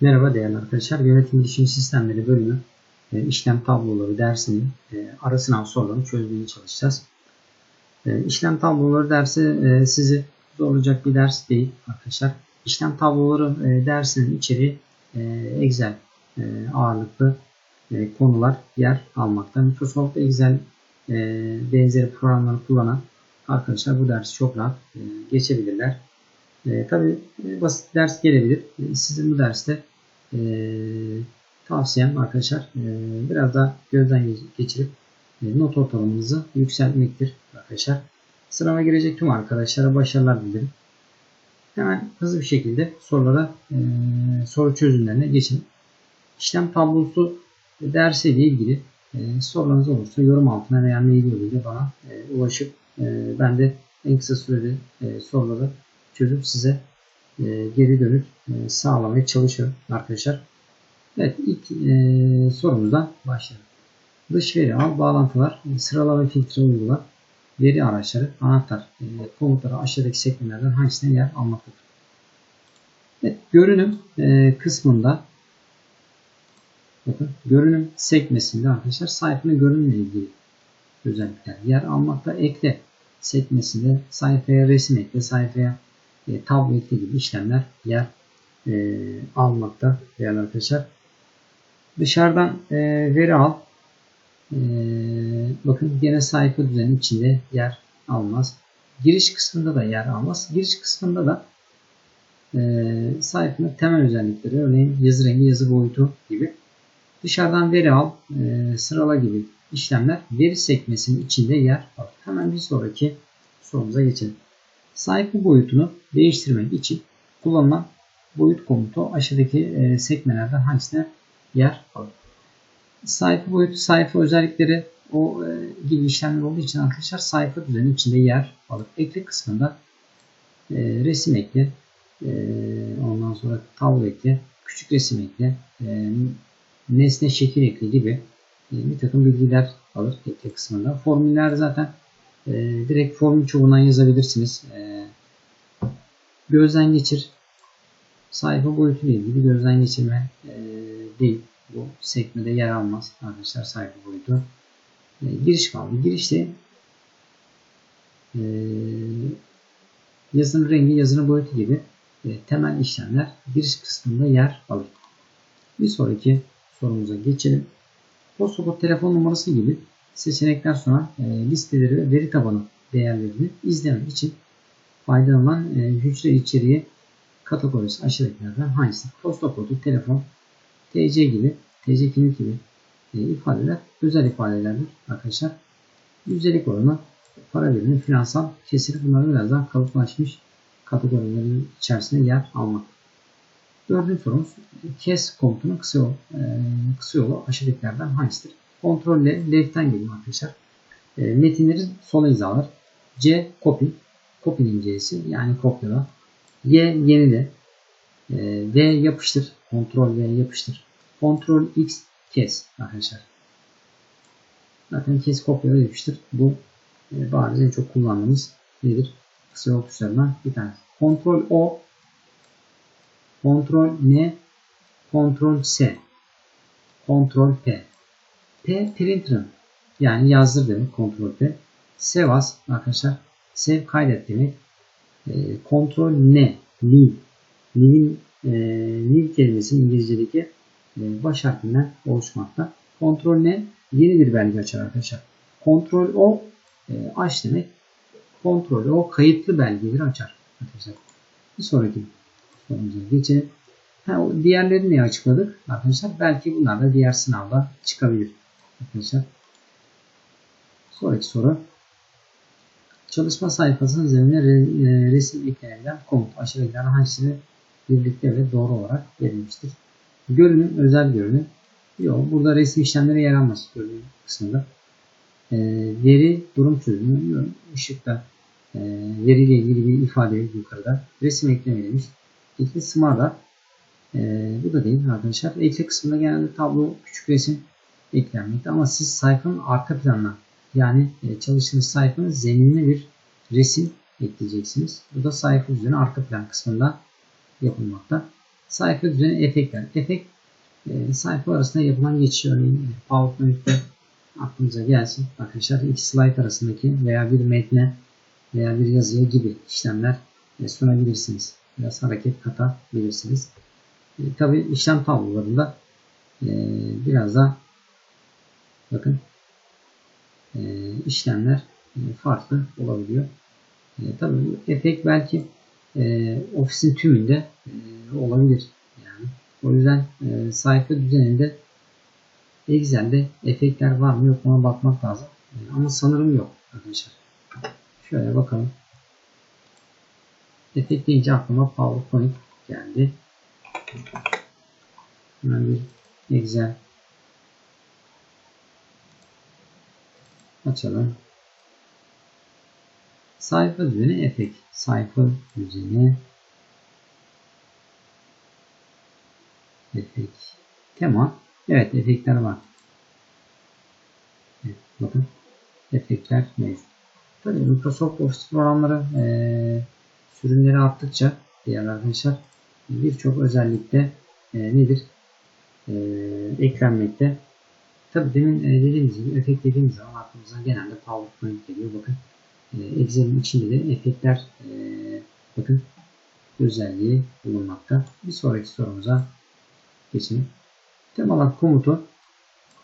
Merhaba değerli arkadaşlar. Yönetim bilişim sistemleri bölümü e, işlem tabloları dersinin e, ara sınav sorularını çözmeye çalışacağız. E, işlem tabloları dersi sizi zorlayacak bir ders değil arkadaşlar. İşlem tabloları dersinin içeriği Excel ağırlıklı konular yer almakta. Microsoft Excel benzeri programları kullanan arkadaşlar bu dersi çok rahat geçebilirler. E, tabii basit ders gelebilir. E, sizin bu derste e, tavsiyem arkadaşlar e, biraz da gözden geçirip e, not ortalamanızı yükseltmektir arkadaşlar. Sınava girecek tüm arkadaşlara başarılar dilerim. Hemen hızlı bir şekilde sorulara e, soru çözümlerine geçelim. İşlem tablosu dersiyle ilgili e, sorularınız olursa yorum altına veya mail yoluyla bana e, ulaşıp e, ben de en kısa sürede e, soruları çözüp size e, geri dönüş e, sağlamaya çalışıyorum arkadaşlar. Evet ilk e, sorumuzdan başlayalım. Dış veri al, bağlantılar, sıralama filtre uygula, veri araçları, anahtar e, komutları aşağıdaki sekmelerden hangisine yer almaktadır? Evet, görünüm e, kısmında bakın görünüm sekmesinde arkadaşlar sayfanın görünümle ilgili özellikler yer almakta. Ekle sekmesinde sayfaya resim ekle, sayfaya e, tablo ekle gibi işlemler yer e, almakta değerli arkadaşlar. Dışarıdan e, veri al. E, bakın gene sayfa düzeni içinde yer almaz. Giriş kısmında da yer almaz. Giriş kısmında da e, sayfanın temel özellikleri örneğin yazı rengi, yazı boyutu gibi. Dışarıdan veri al, e, sırala gibi işlemler veri sekmesinin içinde yer alır. Hemen bir sonraki sorumuza geçelim. Sayfa boyutunu değiştirmek için kullanılan boyut komutu aşağıdaki e, sekmelerden hangisine yer alır? Sayfa boyutu, sayfa özellikleri o e, gibi işlemler olduğu için arkadaşlar sayfa düzeni içinde yer alır. Ekle kısmında e, resim ekle, ondan sonra tablo ekle, küçük resim ekle, nesne şekil ekle gibi bir takım bilgiler alır ekle kısmında. Formüller zaten e, direkt formül çubuğundan yazabilirsiniz. E, gözden geçir. Sayfa boyutu ile ilgili gözden geçirme e, değil. Bu sekmede yer almaz arkadaşlar sayfa boyutu. E, giriş kaldı. Girişte e, yazının rengi, yazının boyutu gibi e, temel işlemler giriş kısmında yer alır. Bir sonraki sorumuza geçelim. Postokod telefon numarası gibi seçenekler sunan e, listeleri ve veri tabanı değerlerini izlemek için faydalanan e, hücre içeriği kategorisi aşağıdakilerden hangisi? Posta kodu, telefon, TC gibi, TC kimlik gibi e, ifadeler özel ifadelerdir arkadaşlar. Yüzdelik oranı, para birimi, finansal kesiri bunlar biraz daha kalıplaşmış kategorilerin içerisinde yer almak. Dördüncü sorumuz kes komutunun kısa yolu, e, kısa yolu aşağıdakilerden hangisidir? Kontrolle left'ten geliyor arkadaşlar. E, metinleri sola hizalar. C copy. Copy'nin C'si yani kopyala. Y yenile. E, V yapıştır. Kontrol V yapıştır. Kontrol X kes arkadaşlar. Zaten kes kopyala yapıştır. Bu e, bariz en çok kullandığımız nedir? Kısa yol tuşlarından bir tanesi. Kontrol O Kontrol N Kontrol S Kontrol P P printer'ın yani yazdır demek kontrol P. Save as arkadaşlar. Save kaydet demek. E, kontrol ne? Nil. Nil'in e, Nil kelimesinin İngilizce'deki e, baş harfinden oluşmakta. Kontrol ne? Yeni bir belge açar arkadaşlar. Kontrol o e, aç demek. Kontrol o kayıtlı belgeleri açar arkadaşlar. Bir sonraki sorumuza geçelim. Ha, diğerlerini açıkladık arkadaşlar? Belki bunlar da diğer sınavda çıkabilir arkadaşlar. Sonraki soru. Çalışma sayfasının üzerine e, resim eklenilen komut aşağıdakilerden hangisini birlikte ve doğru olarak verilmiştir? Görünüm, özel görünüm. Yok, burada resim işlemleri yer almaz görünüm kısmında. E, veri, durum çözümü, yok, ışıkta e, veriyle ilgili bir ifade yukarıda. Resim eklemeliymiş. İki smart'a e, bu da değil arkadaşlar. Ekle kısmında genelde tablo, küçük resim eklenmekte. Ama siz sayfanın arka planına yani e, çalıştığınız sayfanın zeminine bir resim ekleyeceksiniz. Bu da sayfa üzerine arka plan kısmında yapılmakta. Sayfa düzeni efektler. Efekt e, sayfa arasında yapılan geçiş örneğin PowerPoint'te aklınıza gelsin. Arkadaşlar iki slide arasındaki veya bir metne veya bir yazıya gibi işlemler e, sunabilirsiniz. Biraz hareket katabilirsiniz. E, Tabi işlem tablolarında e, biraz da bakın e, işlemler e, farklı olabiliyor. E, Tabi efekt belki e, ofisin tümünde e, olabilir. Yani o yüzden e, sayfa düzeninde Excel'de efektler var mı yok mu bakmak lazım. E, ama sanırım yok arkadaşlar. Şöyle bakalım. Efekt deyince aklıma PowerPoint geldi. Hemen bir Excel açalım. Sayfa düzeni efekt. Sayfa düzeni efekt. Tema. Evet efektler var. Evet, bakın efektler mevcut. Tabii Microsoft Office programları e, sürümleri arttıkça diğer arkadaşlar birçok özellikte e, nedir? E, eklenmekte. Tabi demin e, dediğimiz gibi efekt dediğimiz zaman aklımıza genelde PowerPoint geliyor. Bakın e, Excel'in içinde de efektler e, bakın özelliği bulunmakta. Bir sonraki sorumuza geçelim. Temalar komutu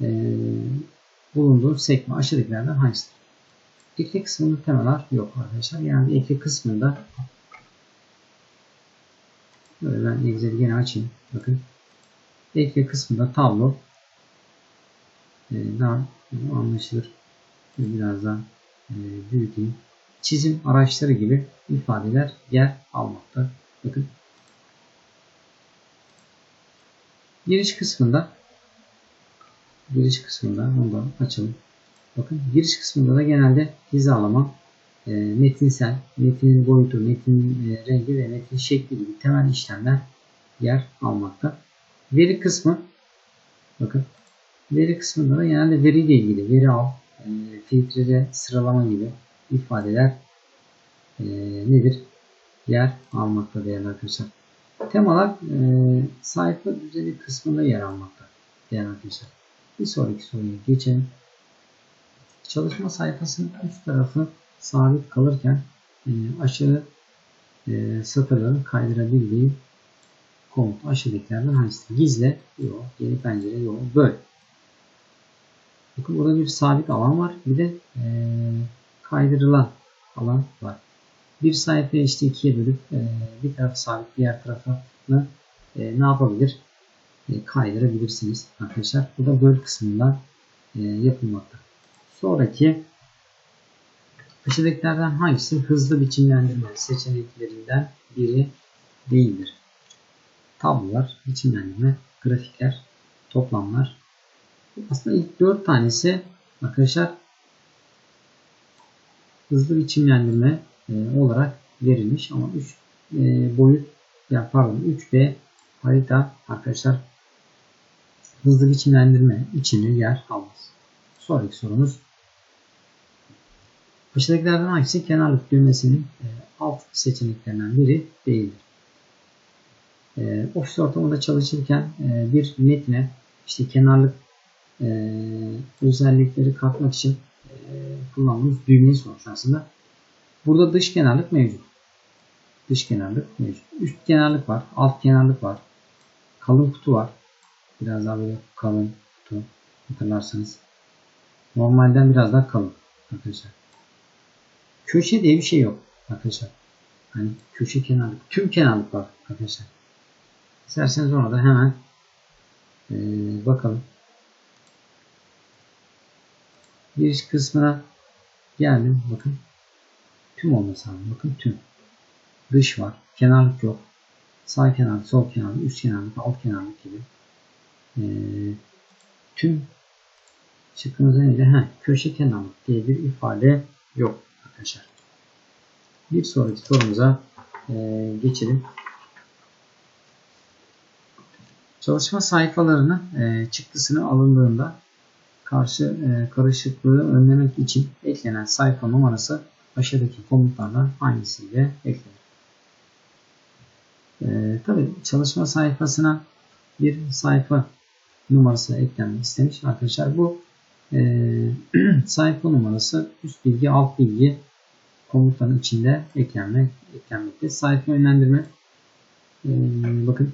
e, bulunduğu sekme aşağıdakilerden hangisidir? Ekle kısmında temalar yok arkadaşlar. Yani ekle kısmında böyle ben Excel'i yine açayım. Bakın ekle kısmında tablo daha anlaşılır. Biraz daha e, büyüteyim. Çizim araçları gibi ifadeler yer almakta. Bakın giriş kısmında giriş kısmında onu da açalım. Bakın giriş kısmında da genelde hizalama, e, metinsel, metinin boyutu, metinin e, rengi ve metin şekli gibi temel işlemler yer almakta. Veri kısmı bakın veri kısmında da genelde veriyle ilgili veri al, e, filtrede sıralama gibi ifadeler e, nedir? Yer almakta değerli arkadaşlar. Temalar e, sayfa düzeni kısmında yer almakta değerli arkadaşlar. Bir sonraki soruya geçelim. Çalışma sayfasının üst tarafı sabit kalırken e, satırların kaydırabildiği komut aşağıdakilerden hangisi? Gizle, yok. Yeni pencere, yok. Böl. Bakın burada bir sabit alan var. Bir de e, kaydırılan alan var. Bir sayfayı işte ikiye bölüp e, bir tarafı sabit diğer tarafını e, ne yapabilir? E, kaydırabilirsiniz arkadaşlar. Bu da böl kısmında e, yapılmakta. Sonraki aşağıdakilerden hangisi hızlı biçimlendirme seçeneklerinden biri değildir? Tablolar, biçimlendirme, grafikler, toplamlar. Aslında ilk 4 tanesi arkadaşlar hızlı biçimlendirme e, olarak verilmiş ama 3 e, boyut ya pardon 3D harita arkadaşlar hızlı biçimlendirme içinde yer almaz. Sonraki sorumuz Aşağıdakilerden hangisi kenarlık düğmesinin e, alt seçeneklerinden biri değildir? E, ofis ortamında çalışırken e, bir metne işte kenarlık e, özellikleri katmak için e, kullandığımız düğmeyi sonuç aslında. Burada dış kenarlık mevcut. Dış kenarlık mevcut. Üst kenarlık var. Alt kenarlık var. Kalın kutu var. Biraz daha böyle kalın kutu hatırlarsanız. Normalden biraz daha kalın arkadaşlar. Köşe diye bir şey yok arkadaşlar. Hani köşe kenarlık. Tüm kenarlık var arkadaşlar. İsterseniz ona da hemen ee, bakalım. Giriş kısmına geldim. Bakın. Tüm olması lazım. Bakın tüm. Dış var. Kenarlık yok. Sağ kenarlık, sol kenarlık, üst kenarlık, alt kenarlık gibi. Ee, tüm şıkkımızda neydi? Ha, köşe kenarlık diye bir ifade yok arkadaşlar. Bir sonraki sorumuza e, geçelim. Çalışma sayfalarını e, çıktısını alındığında karşı e, karışıklığı önlemek için eklenen sayfa numarası aşağıdaki komutlardan hangisiyle eklenir? Ee, tabii çalışma sayfasına bir sayfa numarası eklenmek istemiş arkadaşlar. Bu e, sayfa numarası üst bilgi alt bilgi komutların içinde eklenmek eklenmekte. Sayfa yönlendirme e, bakın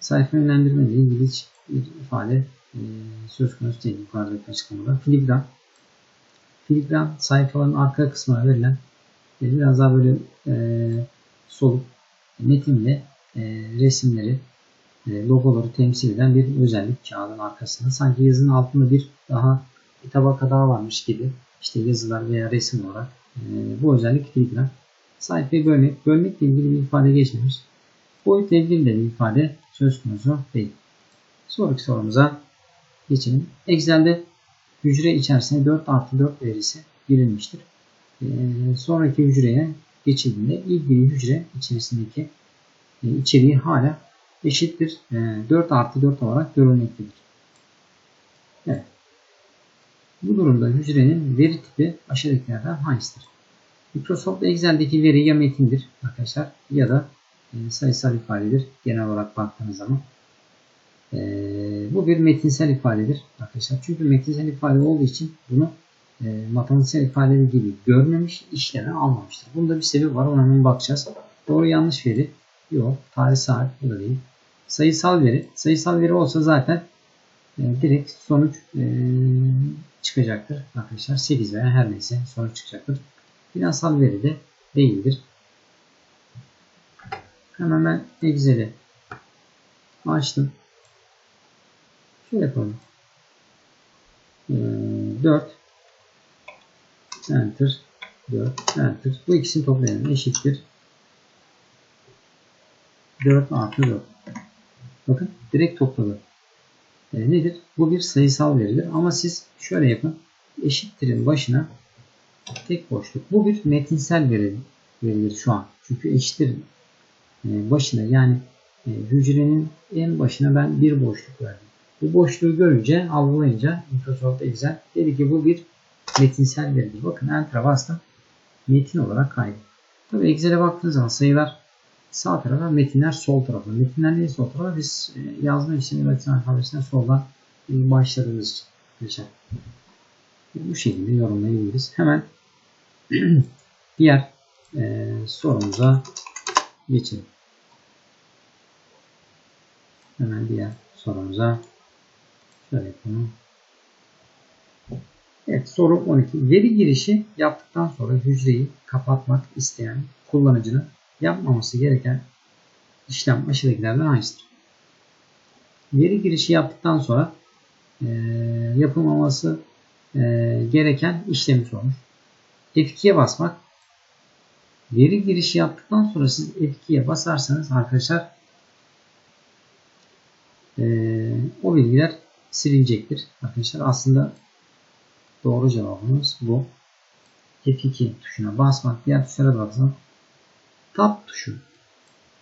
sayfa yönlendirme ile ilgili bir ifade e, söz konusu değil yukarıdaki açıklamada. Filigran Filigran sayfaların arka kısmına verilen e, biraz daha böyle e, soluk metinle e, resimleri e, logoları temsil eden bir özellik kağıdın arkasında. Sanki yazının altında bir daha bir tabaka daha varmış gibi işte yazılar veya resim olarak e, bu özellik filigran. Sayfayı bölmek, bölmekle ilgili bir ifade geçmemiş. Boyutla ilgili bir ifade söz konusu değil. Sonraki sorumuza geçelim. Excel'de hücre içerisinde 4 artı 4 verisi girilmiştir. E, sonraki hücreye geçildiğinde ilgili hücre içerisindeki e, içeriği hala eşittir. E, 4 artı 4 olarak görülmektedir. Bu durumda hücrenin veri tipi aşağıdakilerden hangisidir? Microsoft Excel'deki veri ya metindir arkadaşlar ya da e, sayısal ifadedir genel olarak baktığınız zaman. E, bu bir metinsel ifadedir arkadaşlar. Çünkü metinsel ifade olduğu için bunu e, matematiksel ifade gibi görmemiş, işleme almamıştır. Bunda bir sebebi var. Ona hemen bakacağız. Doğru yanlış veri yok. Tarih saat bu da değil. Sayısal veri. Sayısal veri olsa zaten e, direkt sonuç e, çıkacaktır arkadaşlar. 8 veya her neyse sonuç çıkacaktır. Finansal veri de değildir. Hemen ben Excel'i açtım. Şöyle yapalım. E, 4 Enter 4 Enter. Bu ikisini toplayalım. Eşittir. 4 artı 4. Bakın direkt topladı. E, nedir? Bu bir sayısal veridir. Ama siz şöyle yapın. Eşittirin başına tek boşluk. Bu bir metinsel veri, verilir şu an. Çünkü eşittirin e, başına yani e, hücrenin en başına ben bir boşluk verdim. Bu boşluğu görünce, algılayınca Microsoft Excel dedi ki bu bir metinsel veridir. Bakın Enter'a bastım. Metin olarak kaydı. Tabi Excel'e baktığınız zaman sayılar sağ tarafa, metinler sol tarafa. Metinler niye sol tarafa? Biz e, yazma işlemi Latin alfabesine soldan başladığımız için. Bu şekilde yorumlayabiliriz. Hemen diğer e, sorumuza geçelim. Hemen diğer sorumuza yapalım. Evet soru 12. Veri girişi yaptıktan sonra hücreyi kapatmak isteyen kullanıcının yapmaması gereken işlem aşağıdakilerden hangisidir? Veri girişi yaptıktan sonra e, yapılmaması e, gereken işlemi sormuş. F2'ye basmak. Veri girişi yaptıktan sonra siz F2'ye basarsanız arkadaşlar e, o bilgiler silinecektir. Arkadaşlar aslında doğru cevabımız bu. F2 tuşuna basmak. Diğer tuşlara basmak. Tab tuşu.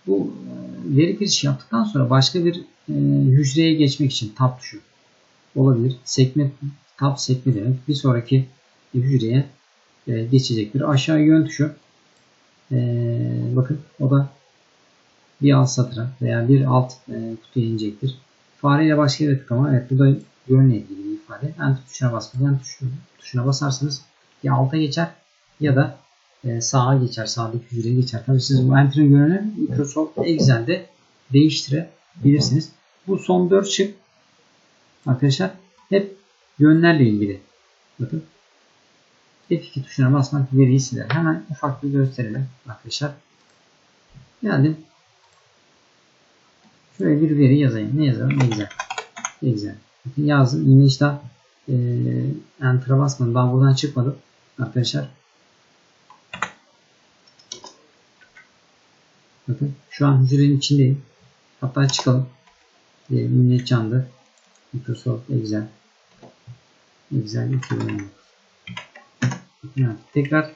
Bu e, veri girişi yaptıktan sonra başka bir e, hücreye geçmek için tab tuşu olabilir. Sekme, tab sekme demek. Bir sonraki hücreye e, geçecektir. Aşağı yön tuşu. E, bakın o da bir alt satıra veya bir alt e, kutuya inecektir. Fareyle başka yere tıklama. Evet bu da yönle ilgili bir ifade. Enter tuşuna basmak. Enter tuşuna, tuşuna basarsanız ya alta geçer ya da e, sağa geçer. Sağdaki hücreye geçer. Tabii siz bu Enter'ın yönünü Microsoft Excel'de değiştirebilirsiniz. Bu son 4 şık arkadaşlar hep yönlerle ilgili. Bakın F2 tuşuna basmak veriyi siler. Hemen ufak bir gösterelim arkadaşlar. Geldim. Şöyle bir veri yazayım. Ne yazalım? Excel. Excel. Yazdım. Yine işte e, Enter'a basmadım. Ben buradan çıkmadım. Arkadaşlar. Bakın şu an hücrenin içindeyim. Hatta çıkalım. E, minnet canlı. Microsoft Excel. Excel 2016. Yani tekrar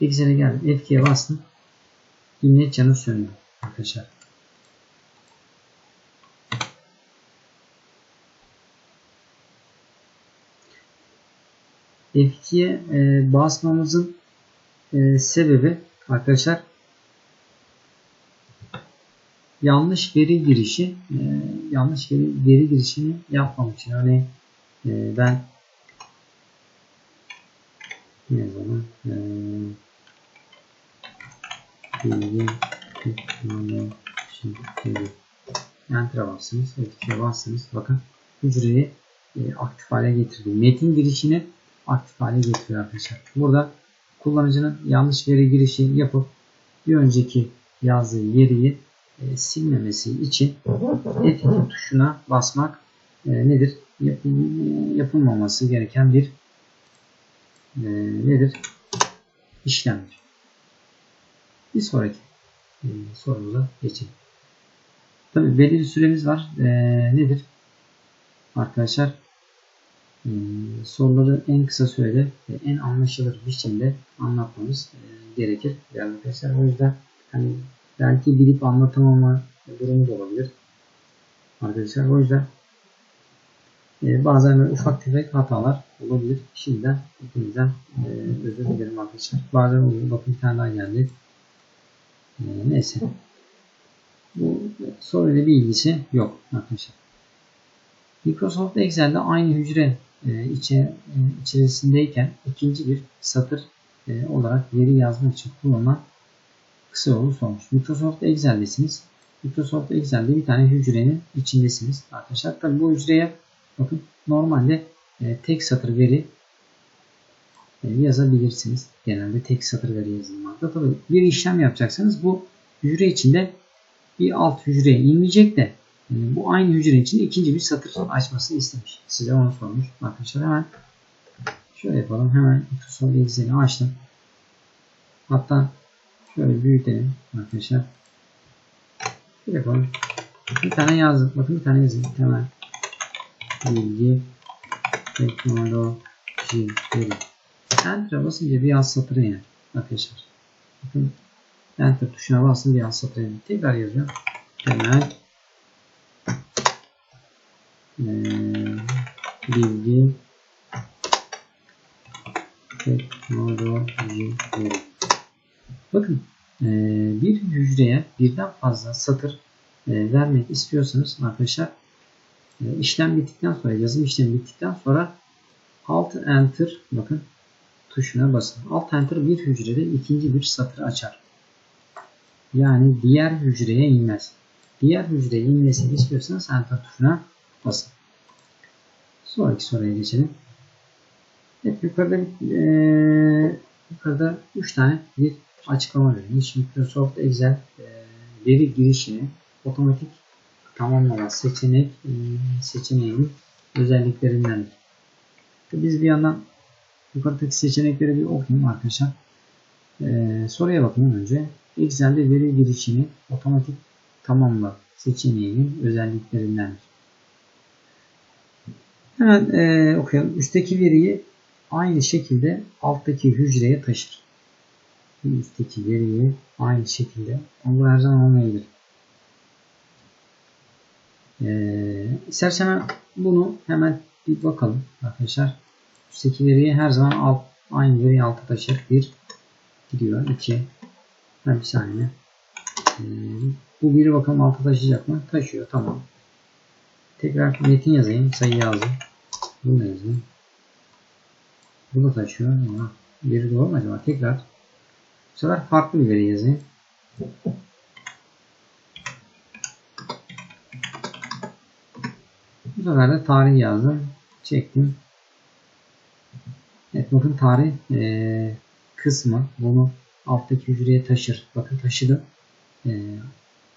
Excel'e geldim. F2'ye bastım. Minnet canı sönüyor arkadaşlar. F2'ye e, basmamızın e, sebebi arkadaşlar yanlış veri girişi e, yanlış veri, veri girişini yapmamak için örneğin e, ben ne zaman e, bilgi teknoloji Enter'a bastınız. F2'ye bastınız. Bakın hücreyi e, aktif hale getirdi. Metin girişini aktif hale getiriyor arkadaşlar. Burada kullanıcının yanlış veri girişi yapıp bir önceki yazdığı yeriyi e, silmemesi için F2 tuşuna basmak e, nedir? Yap, yapılmaması gereken bir e, nedir? İşlemdir. Bir sonraki e, sorumuza geçelim. Tabi belirli süremiz var. E, nedir? Arkadaşlar soruları en kısa sürede ve en anlaşılır biçimde anlatmamız e, gerekir. Yani arkadaşlar o yüzden hani belki bilip anlatamama durumu da olabilir. Arkadaşlar o yüzden e, bazen ufak tefek hatalar olabilir. Şimdiden hepinizden e, özür dilerim arkadaşlar. Bazen oluyor. Bakın bir tane daha geldi. Neyse. Bu soruyla bir ilgisi yok arkadaşlar. Microsoft Excel'de aynı hücre e, e, içerisindeyken ikinci bir satır e, olarak veri yazmak için kullanılan kısa yolu sormuş. Microsoft Excel'desiniz. Microsoft Excel'de bir tane hücrenin içindesiniz arkadaşlar. Tabi bu hücreye bakın normalde e, tek satır veri e, yazabilirsiniz. Genelde tek satır veri yazılmakta. Tabi bir işlem yapacaksanız bu hücre içinde bir alt hücreye inmeyecek de bu aynı hücre için ikinci bir satır açmasını istemiş. Size onu sormuş. Arkadaşlar hemen şöyle yapalım. Hemen Microsoft Excel'i açtım. Hatta şöyle büyütelim arkadaşlar. Şöyle yapalım. Bir tane yazdım. Bakın bir tane yazayım. Hemen bilgi teknoloji veri. Enter'a basınca bir alt satıra iner. Arkadaşlar. Bakın Enter tuşuna basın bir alt satıra iner. Tekrar yazıyorum. Temel ee, bilgi teknoloji Bakın e, bir hücreye birden fazla satır e, vermek istiyorsanız arkadaşlar e, işlem bittikten sonra yazım işlemi bittikten sonra Alt Enter bakın tuşuna basın. Alt Enter bir hücrede ikinci bir satır açar. Yani diğer hücreye inmez. Diğer hücreye inmesini istiyorsanız Enter tuşuna basın. Sonraki soruya geçelim. Evet, yukarıda e, yukarıda 3 tane bir açıklama verilmiş. Microsoft Excel e, veri girişini otomatik tamamlama seçenek e, seçeneğinin özelliklerindendir. Biz bir yandan yukarıdaki seçenekleri bir okuyayım arkadaşlar. E, soruya bakalım önce. Excel'de veri girişini otomatik tamamla seçeneğinin özelliklerindendir. Hemen e, okuyalım. Üstteki veriyi aynı şekilde alttaki hücreye taşır. Üstteki veriyi aynı şekilde. Bu her zaman olmayabilir. Ee, istersen bunu hemen bir bakalım arkadaşlar. Üstteki veriyi her zaman alt, aynı veriyi alta taşır. Bir gidiyor. iki ben bir saniye. Ee, bu biri bakalım alta taşıyacak mı? Taşıyor. Tamam. Tekrar metin yazayım. Sayı yazdım. Bunu yazayım. Bu da taşıyor ama biri doğru mu acaba? Tekrar. Bu sefer farklı bir veri yazayım. Bu sefer de tarih yazdım. Çektim. Evet bakın tarih e, kısmı bunu alttaki hücreye taşır. Bakın taşıdı. E,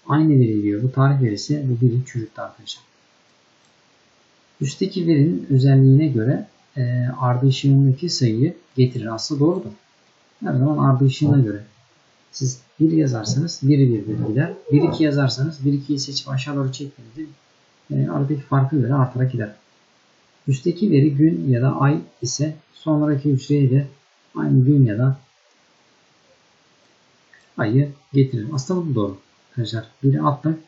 aynı veri diyor. Bu tarih verisi bu biri çürüttü arkadaşlar. Üstteki verinin özelliğine göre e, ardışığındaki sayıyı getirir. Aslında doğrudur. Her zaman ardışığına göre. Siz 1 yazarsanız 1 1 1 gider. 1 2 yazarsanız 1 2'yi seçip aşağı doğru çektiğinizde e, aradaki farkı göre artarak gider. Üstteki veri gün ya da ay ise sonraki hücreye de aynı gün ya da ayı getirir. Aslında bu doğru. Arkadaşlar 1'i attım.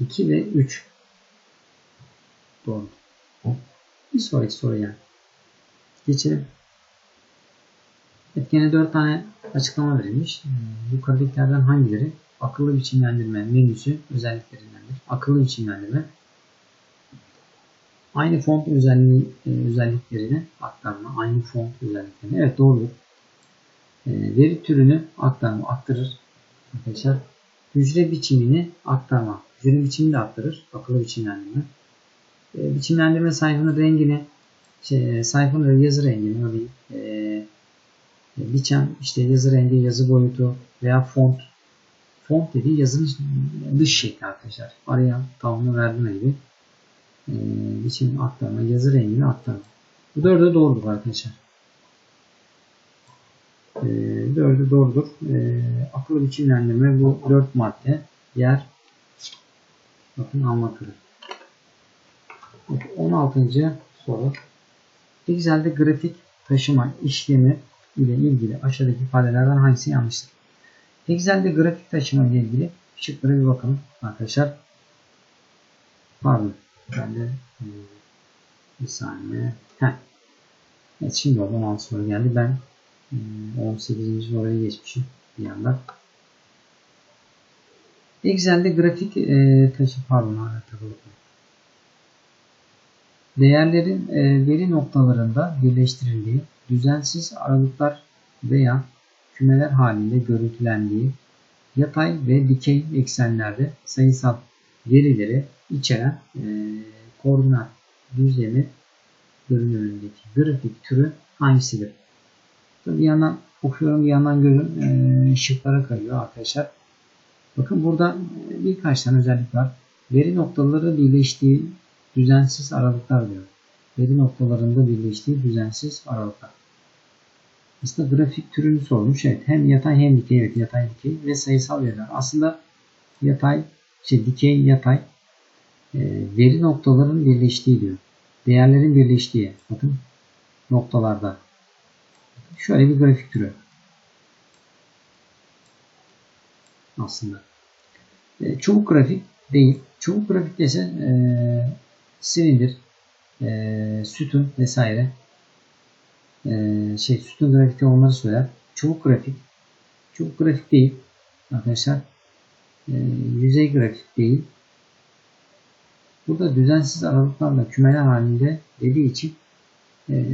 2 ve 3 Doğru. Bir sonraki soruya geçelim. Evet, yine 4 tane açıklama verilmiş. Yukarıdakilerden hangileri akıllı biçimlendirme menüsü özelliklerindendir. Akıllı biçimlendirme aynı font özelliği e, özelliklerini aktarma, aynı font özelliklerini. Evet doğrudur. E, veri türünü aktarma, aktarır. Arkadaşlar hücre biçimini aktarma. Hücre biçimini de aktarır. Akıllı biçimlendirme. E, biçimlendirme sayfanın rengini şey, sayfanın yazı rengini örneğin e, biçem işte yazı rengi, yazı boyutu veya font. Font dediği yazının dış şekli arkadaşlar. Araya tamamını verdiğine gibi e, biçim aktarma, yazı rengini aktarma. Bu dördü doğrudur arkadaşlar. E, dördü doğrudur. E, akıllı biçimlendirme bu dört madde yer bakın anlatılır. 16. soru. Excel'de grafik taşıma işlemi ile ilgili aşağıdaki ifadelerden hangisi yanlıştır? Excel'de grafik taşıma ile ilgili şıklara bir bakalım arkadaşlar. Pardon. Ben de e, bir saniye. Heh. Evet şimdi oradan 16 soru geldi. Ben 18. soruya geçmişim bir yandan. Excel'de grafik e, taşı pardon hala. Değerlerin e, veri noktalarında birleştirildiği, düzensiz aralıklar veya kümeler halinde görüntülendiği, yatay ve dikey eksenlerde sayısal verileri içeren e, koordinat düzlemi görünümündeki grafik türü hangisidir? Bir yandan okuyorum bir yandan gözüm e, şıklara kayıyor arkadaşlar. Bakın burada birkaç tane özellik var. Veri noktaları birleştiği düzensiz aralıklar diyor. Veri noktalarında birleştiği düzensiz aralıklar. Aslında grafik türünü sormuş. Evet hem yatay hem dikey. Evet yatay dikey ve sayısal veriler. Aslında yatay, şey dikey yatay e, veri noktaların birleştiği diyor. Değerlerin birleştiği. Bakın noktalarda. Şöyle bir grafik türü. Aslında. E, çubuk grafik değil. Çubuk grafik dese e, silindir, e, sütun vesaire e, şey sütun grafikte onları söyler. Çubuk grafik çubuk grafik değil arkadaşlar. E, yüzey grafik değil. Burada düzensiz aralıklarla kümeler halinde dediği için e,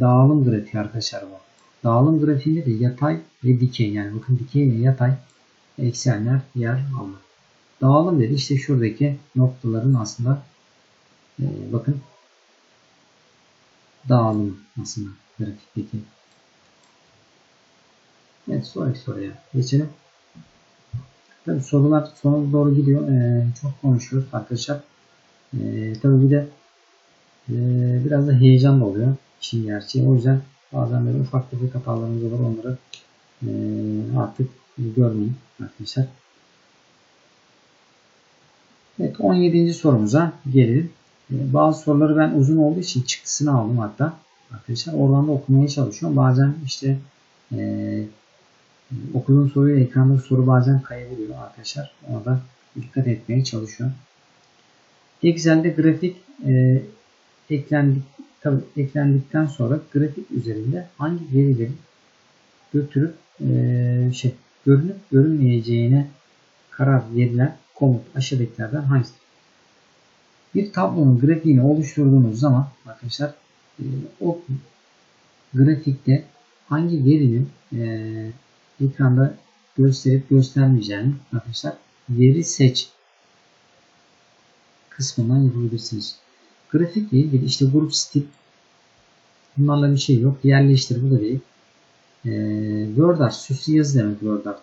dağılım grafiği arkadaşlar bu. Dağılım grafiğinde de yatay ve dikey yani bakın dikey ve yatay eksenler yer alır. Dağılım dedi işte şuradaki noktaların aslında bakın dağılım aslında grafikteki. Evet sonraki soruya geçelim. Tabi sorular sona doğru gidiyor. Ee, çok konuşuyoruz arkadaşlar. Ee, tabi bir de e, biraz da heyecan da oluyor. işin gerçeği. O yüzden bazen böyle ufak tefek hatalarımız olur. Onları e, artık görmeyin arkadaşlar. Evet 17. sorumuza gelelim. Bazı soruları ben uzun olduğu için çıktısını aldım hatta. Arkadaşlar oradan da okumaya çalışıyorum. Bazen işte e, okuduğum soruyu ekranda soru bazen kayabiliyor arkadaşlar. Ona da dikkat etmeye çalışıyorum. Excel'de grafik e, eklendik, tabii eklendikten sonra grafik üzerinde hangi verileri götürüp e, şey görünüp görünmeyeceğine karar verilen komut aşağıdakilerden hangisidir? Bir tablonun grafiğini oluşturduğunuz zaman arkadaşlar e, o grafikte hangi verinin e, ekranda gösterip göstermeyeceğini arkadaşlar veri seç kısmından yapabilirsiniz. Grafikle ilgili işte grup stil bunlarla bir şey yok. Yerleştir bu da değil. E, Word art süslü yazı demek Word art.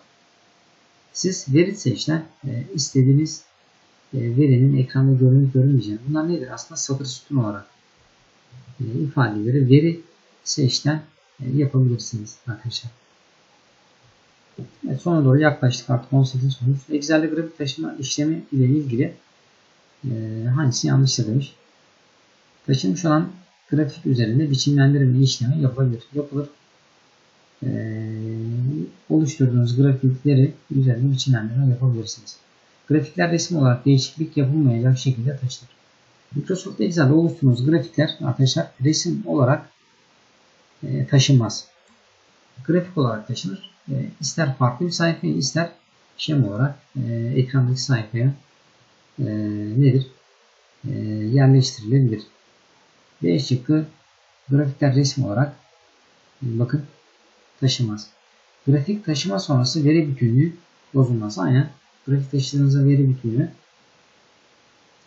Siz veri seçten e, istediğiniz verinin ekranda görünüp görünmeyeceğini. Bunlar nedir? Aslında satır sütun olarak e, ifadeleri veri seçten e, yapabilirsiniz arkadaşlar. Evet, sona doğru yaklaştık artık 18 sonuç. Excel'de grafik taşıma işlemi ile ilgili hangisi yanlıştır demiş. Taşınmış olan grafik üzerinde biçimlendirme işlemi yapılabilir. Yapılır. Ee, oluşturduğunuz grafikleri üzerinde biçimlendirme yapabilirsiniz. Grafikler resim olarak değişiklik yapılmayacak şekilde taşınır. Microsoft Excel'de oluşturduğunuz grafikler arkadaşlar resim olarak e, taşınmaz. Grafik olarak taşınır. E, ister farklı bir sayfayı ister şema olarak e, ekrandaki sayfaya e, nedir? E, yerleştirilebilir. B şıkkı grafikler resim olarak bakın taşımaz. Grafik taşıma sonrası veri bütünlüğü bozulmaz. Aynen grafik taşıdığınızda veri bütünlüğü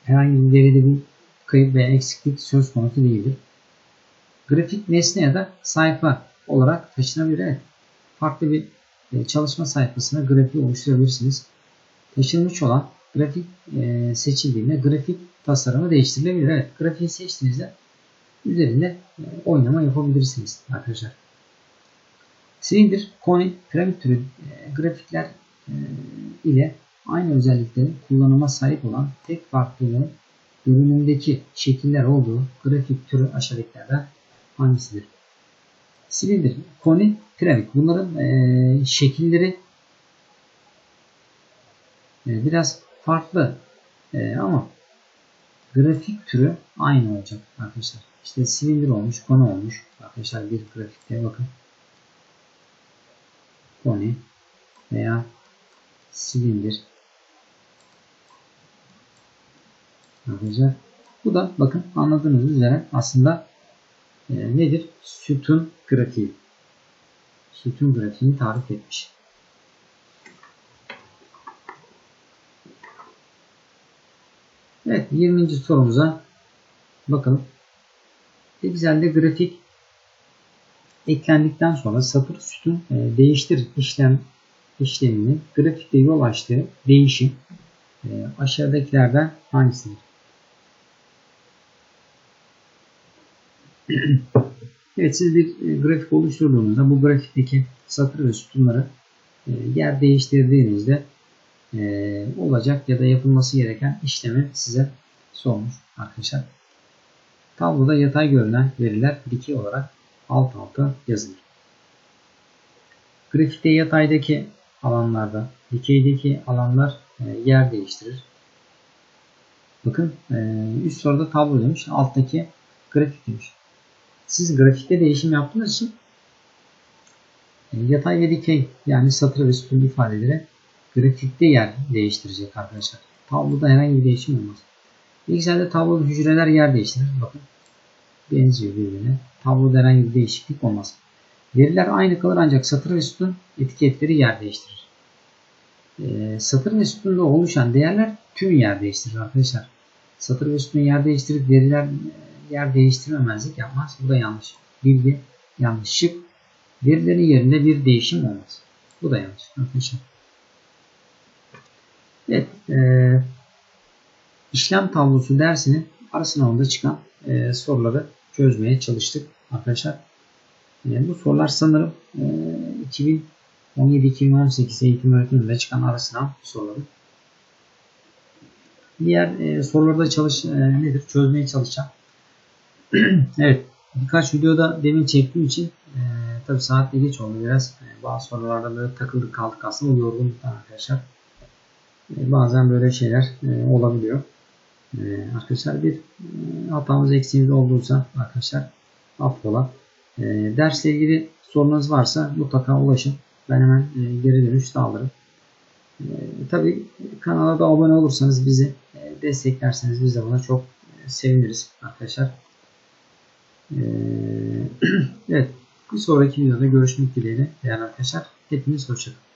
herhangi bir veride bir kayıp veya eksiklik söz konusu değildir. Grafik nesne ya da sayfa olarak taşınabilir. Evet. Farklı bir e, çalışma sayfasına grafiği oluşturabilirsiniz. Taşınmış olan grafik e, seçildiğinde grafik tasarımı değiştirilebilir. Evet, grafiği seçtiğinizde üzerinde e, oynama yapabilirsiniz arkadaşlar. Silindir, koni, piramit türü grafikler ile aynı özelliklerin kullanıma sahip olan tek farklılığı görünümdeki şekiller olduğu grafik türü aşağıdakilerden hangisidir? Silindir, koni, piramit. Bunların e, şekilleri e, biraz farklı e, ama grafik türü aynı olacak arkadaşlar. İşte silindir olmuş, koni olmuş. Arkadaşlar bir grafikte bakın. Koni veya silindir. Arkadaşlar bu da bakın anladığınız üzere aslında e, nedir? Sütun grafiği. Sütun grafiğini tarif etmiş. Evet 20. sorumuza bakalım. Excel'de grafik eklendikten sonra satır sütun e, değiştir işlem işleminin grafikte yol açtığı değişim e, aşağıdakilerden hangisidir? evet siz bir e, grafik oluşturduğunuzda bu grafikteki satır ve sütunları e, yer değiştirdiğinizde e, olacak ya da yapılması gereken işlemi size sormuş arkadaşlar. Tabloda yatay görünen veriler dikey olarak alt alta yazılır. Grafikte yataydaki alanlarda dikeydeki alanlar yer değiştirir. Bakın üst soruda tablo demiş. Alttaki grafik demiş. Siz grafikte değişim yaptığınız için e, yatay ve dikey yani satır ve sütun ifadeleri grafikte yer değiştirecek arkadaşlar. Tabloda herhangi bir değişim olmaz. Excel'de tabloda hücreler yer değiştirir. Bakın benziyor birbirine. Tabloda herhangi bir değişiklik olmaz. Veriler aynı kalır ancak satır ve sütun etiketleri yer değiştirir. Ee, satır ve sütunda oluşan değerler tüm yer değiştirir arkadaşlar. Satır ve sütun yer değiştirip veriler yer değiştirmemezlik yapmaz. Bu da yanlış. Bilgi yanlış. Şık. Verilerin yerinde bir değişim olmaz. Bu da yanlış. Arkadaşlar. Evet. E, işlem tablosu dersinin ara sınavında çıkan e, soruları çözmeye çalıştık arkadaşlar. E, bu sorular sanırım e, 2017-2018 eğitim öğretiminde çıkan ara sınav soruları. Diğer e, sorularda çalış e, nedir? Çözmeye çalışacağım. evet. Birkaç videoda demin çektiğim için e, tabi saatte geç oldu biraz. E, bazı sorularda böyle takıldık kaldık aslında o yorgunluktan arkadaşlar. E, bazen böyle şeyler e, olabiliyor. E, arkadaşlar bir e, hatamız eksiğimiz olduysa arkadaşlar affola. E, dersle ilgili sorunuz varsa mutlaka ulaşın. Ben hemen e, geri dönüş sağlarım. E, tabi kanala da abone olursanız bizi e, desteklerseniz biz de buna çok e, seviniriz arkadaşlar. Ee, evet. Bir sonraki videoda görüşmek dileğiyle değerli arkadaşlar. Hepiniz hoşçakalın.